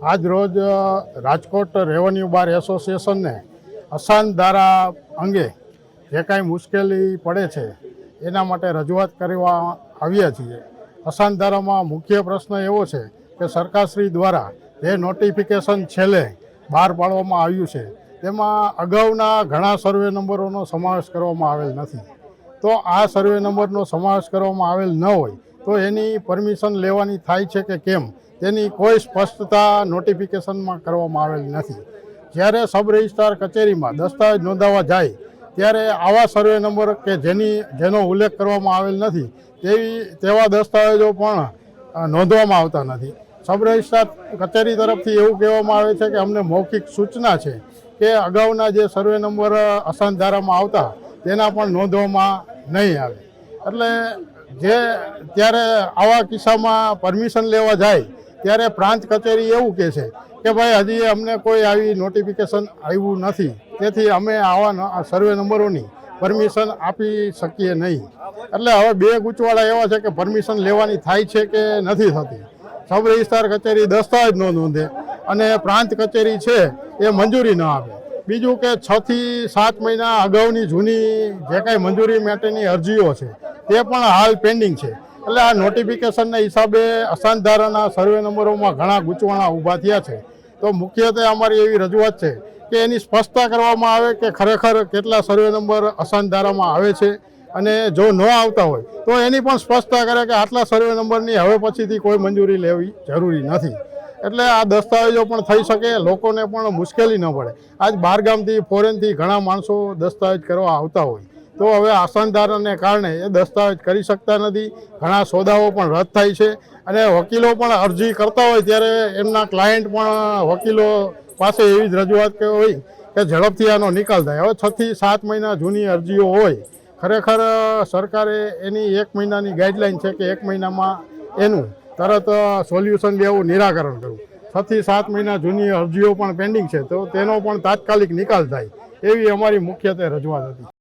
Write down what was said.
આજ રોજ રાજકોટ રેવન્યુ બાર એસોસિએશનને અસાન ધારા અંગે જે કાંઈ મુશ્કેલી પડે છે, એના માટે રજૂઆત કરવા આવ્યા છીએ. અસાન ધારામાં મુખ્ય પ્રશ્ન એવો છે કે સરકારશ્રી દ્વારા જે નોટિફિકેશન છેલ્લે બહાર પાડવામાં આવ્યું છે, તેમાં અગાઉના ઘણા સર્વે નંબરોનો સમાવેશ કરવામાં આવેલ નથી. તો આ સર્વે નંબરનો સમાવેશ કરવામાં આવેલ ન હોય તો એની પરમિશન લેવાની થાય છે કે કેમ? તેની કોઈ સ્પષ્ટતા નોટિફિકેશનમાં કરવામાં આવેલ નથી. જ્યારે સબ રજિસ્ટ્રાર કચેરીમાં દસ્તાવેજ નોંધાવવા જાય, ત્યારે આવા સર્વે નંબર કે જેની, જેનો ઉલ્લેખ કરવામાં આવેલ નથી, તેવી, તેવા દસ્તાવેજો પણ નોંધવામાં આવતા નથી. સબ રજિસ્ટ્રાર કચેરી તરફથી એવું કહેવામાં આવે છે કે અમને મૌખિક સૂચના છે કે અગાઉના જે સર્વે નંબર અસાન ધારામાં આવતા, તેના પણ નોંધવામાં નહીં આવે. એટલે જે ત્યારે આવા કિસ્સામાં પરમિશન લેવા જાય, ત્યારે પ્રાંત કચેરી એવું કહે છે કે ભાઈ હજી અમને કોઈ આવી નોટિફિકેશન આવ્યું નથી. તેથી અમે આવા સર્વે નંબરોની પરમિશન આપી શકીએ નહીં. એટલે હવે બે ગૂંચવાળા એવા છે કે પરમિશન લેવાની થાય છે કે નથી થતી. સબ રજિસ્ટ્રાર કચેરી દસ્તાવેજ ન નોંધે અને પ્રાંત કચેરી છે એ મંજૂરી ન આપે. બીજું કે છથી સાત મહિના અગાઉની જૂની જે કાંઈ મંજૂરી માટેની અરજીઓ છે તે પણ હાલ પેન્ડિંગ છે. એટલે આ નોટિફિકેશનના હિસાબે અસાન ધારાના સર્વે નંબરોમાં ઘણા ગૂંચવાણા ઊભા થયા છે. તો મુખ્યત્વે અમારી એવી રજૂઆત છે કે એની સ્પષ્ટતા કરવામાં આવે કે ખરેખર કેટલા સર્વે નંબર અસાન ધારામાં આવે છે અને જો ન આવતા હોય, તો એની પણ સ્પષ્ટતા કરે કે આટલા સર્વે નંબરની હવે પછીથી કોઈ મંજૂરી લેવી જરૂરી નથી. એટલે આ દસ્તાવેજો પણ થઈ શકે, લોકોને પણ મુશ્કેલી ન પડે. આજ બહારગામથી ફોરેનથી ઘણા માણસો દસ્તાવેજ કરવા આવતા હોય. તો હવે આસનદારોને કારણે એ દસ્તાવેજ કરી શકતા નથી. ઘણા સોદાઓ પણ રદ થાય છે અને વકીલો પણ અરજી કરતા હોય ત્યારે એમના ક્લાયન્ટ પણ વકીલો પાસે એવી જ રજૂઆત હોય કે ઝડપથી આનો નિકાલ થાય. હવે છથી સાત મહિના જૂની અરજીઓ હોય, ખરેખર સરકારે એની એક મહિનાની ગાઈડલાઈન છે કે એક મહિનામાં એનું તરત સોલ્યુશન લેવું નિરાકરણ કરવું. છથી સાત મહિના જૂની અરજીઓ પણ પેન્ડિંગ છે, તો તેનો પણ તાત્કાલિક નિકાલ થાય એવી અમારી મુખ્યત્વે રજૂઆત હતી.